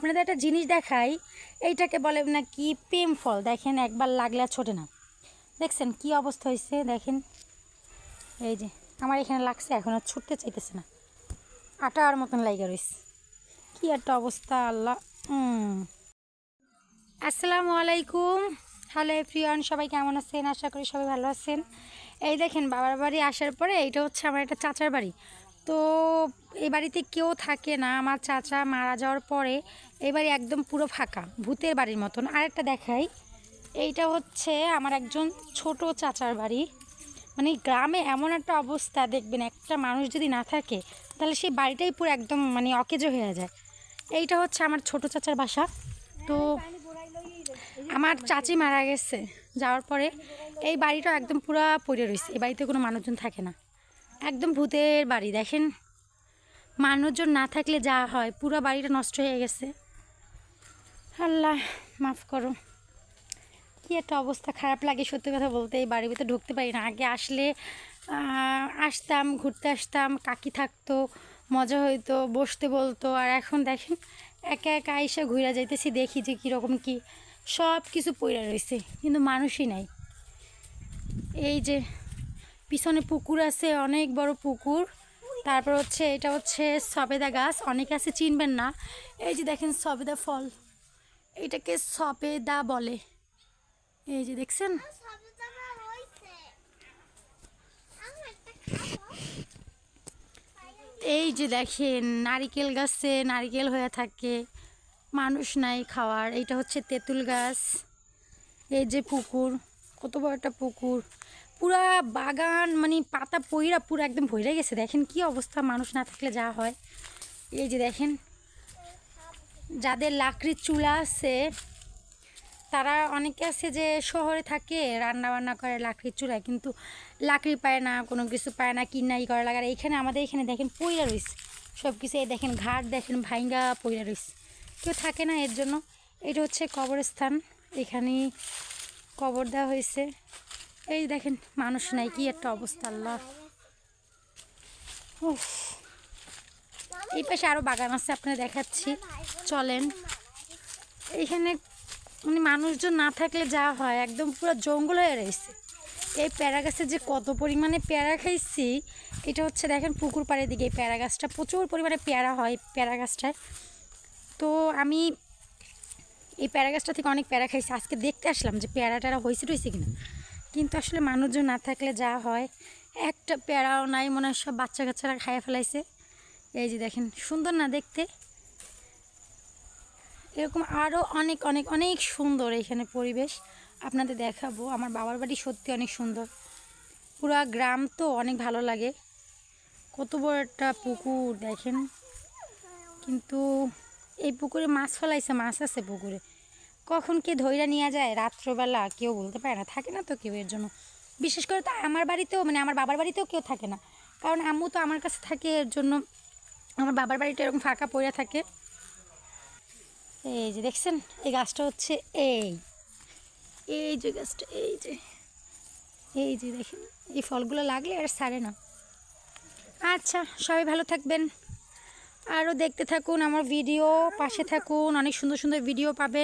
আপনাদের একটা জিনিস দেখাই, এইটাকে বলে না কি, প্রেম ফল। দেখেন, একবার লাগলে আর ছোটে না। দেখছেন কি অবস্থা হয়েছে? দেখেন, এই যে, আমার এখানে লাগছে, এখন আর ছুটতে চাইতেছে না। আটার মতন লাইগা রয়েছে কি একটা অবস্থা, আল্লাহ। আসসালামু আলাইকুম। হ্যালো প্রিয়ন সবাই কেমন আছেন? আশা করি সবাই ভালো আছেন। এই দেখেন, বাবার বাড়ি আসার পরে এইটা হচ্ছে আমার একটা চাচার বাড়ি। তো এই বাড়িতে কেউ থাকে না। আমার চাচা মারা যাওয়ার পরে এই বাড়ি একদম পুরো ফাঁকা, ভূতের বাড়ির মতন। আরেকটা দেখাই, এইটা হচ্ছে আমার একজন ছোট চাচার বাড়ি। মানে গ্রামে এমন একটা অবস্থা, দেখবেন একটা মানুষ যদি না থাকে, তাহলে সেই বাড়িটাই পুরো একদম মানে অকেজো হয়ে যায়। এইটা হচ্ছে আমার ছোট চাচার বাসা। তো আমার চাচি মারা গেছে, যাওয়ার পরে এই বাড়িটা একদম পুরো পড়ে রয়েছে। এই বাড়িতে কোনো মানুষজন থাকে না। একদম ভূতের বাড়ি, দেখেন। মানুষজন না থাকলে যা হয়, পুরো বাড়িটা নষ্ট হয়ে গেছে। আল্লাহ, মাফ করো। কি একটা অবস্থা, খারাপ লাগে সত্যি কথা বলতে, এই বাড়ির ভিতরে ঢুকতে পারি না। আগে আসলে আসতাম, ঘুরতে আসতাম, কাকি থাকতো, মজা হইতো, বসতে বলতো। আর এখন দেখেন, একা একা আইসা ঘুরে যাইতেছি, দেখি যে কীরকম কি। সব কিছু পইরা রয়েছে কিন্তু মানুষই নাই। এই যে পিছনে পুকুর আছে অনেক বড় পুকুর। তারপর হচ্ছে এটা হচ্ছে সবেদা গাছ। অনেকে আছে চিনবেন না। এই যে দেখেন সবেদা ফল। এটাকে সবেদা বলে। এই যে দেখছেন? এই যে দেখেন নারিকেল গাছে নারিকেল হয়ে থাকে। মানুষ নাই খাওয়ার। এইটা হচ্ছে তেঁতুল গাছ। এই যে পুকুর কত বড় একটা পুকুর। পুরা বাগান মানে পাতা পইরা পুরো একদম ভরে গেছে। দেখেন কি অবস্থা, মানুষ না থাকলে যা হয়। এই যে দেখেন, যাদের লাকড়ির চুলা আছে, তারা অনেকে আছে যে শহরে থাকে রান্না বান্না করে লাকড়ির চুলায়, কিন্তু লাকড়ি পায় না, কোনো কিছু পায় না কিনাই করা লাগার এইখানে, আমাদের এখানে দেখেন পইরা রয়েছে সব কিছু এই দেখেন, ঘাট দেখেন, ভাইঙ্গা পইরা রয়েছে কেউ থাকে না এর জন্য। এটা হচ্ছে কবরস্থান। এখানে কবর দেওয়া হয়েছে। এই দেখেন, মানুষ নাই, কি একটা অবস্থা, আল্লাহ। এই পাশে আরও বাগান আছে আপনারা দেখাচ্ছি। চলেন। এইখানে মানে মানুষজন না থাকলে যা হয়, একদম পুরো জঙ্গল হয়ে রয়েছে। এই প্যারা গাছে যে কত পরিমাণে প্যারা খাইছি, এটা হচ্ছে দেখেন পুকুর পাড়ের দিকে। এই প্যারা গাছটা প্রচুর পরিমাণে প্যারা হয় প্যারা গাছটায়। তো আমি এই প্যারা গাছটা থেকে অনেক প্যারা খাইছি। আজকে দেখতে আসলাম যে প্যারা টেরা হয়েছে টয়েছে কিনা। কিন্তু আসলে মানুষজন না থাকলে যা হয়, একটা প্যারাও নাই, মনে হয় সব বাচ্চা কাচ্চারা খাইয়ে ফেলাইছে। এই যে দেখেন, সুন্দর না দেখতে? এরকম আরও অনেক অনেক অনেক সুন্দর এখানে পরিবেশ। আপনাদের দেখাবো, আমার বাবার বাড়ি সত্যি অনেক সুন্দর। পুরা গ্রাম তো অনেক ভালো লাগে। কত বড় একটা পুকুর, দেখেন। কিন্তু এই পুকুরে মাছ ফেলাইছে, মাছ আছে পুকুরে। কখন কে ধৈরা নিয়ে যায়? রাত্রবেলা কেউ বলতে পারে না, থাকে না তো কেউ এর জন্য। বিশেষ করে তো আমার বাড়িতেও মানে আমার বাবার বাড়িতেও কেউ থাকে না। কারণ আম্মু তো আমার কাছে থাকে এর জন্য। আমার বাবার বাড়িটা এরকম ফাঁকা পড়ে থাকে। এই যে দেখছেন, এই গাছটা হচ্ছে এই। এই যে গাছটা, এই যে। এই যে দেখেন, এই ফলগুলো লাগলে আর সারে না। আচ্ছা সবাই ভালো থাকবেন। আরও দেখতে থাকুন, আমার ভিডিও পাশে থাকুন, অনেক সুন্দর সুন্দর ভিডিও পাবেন।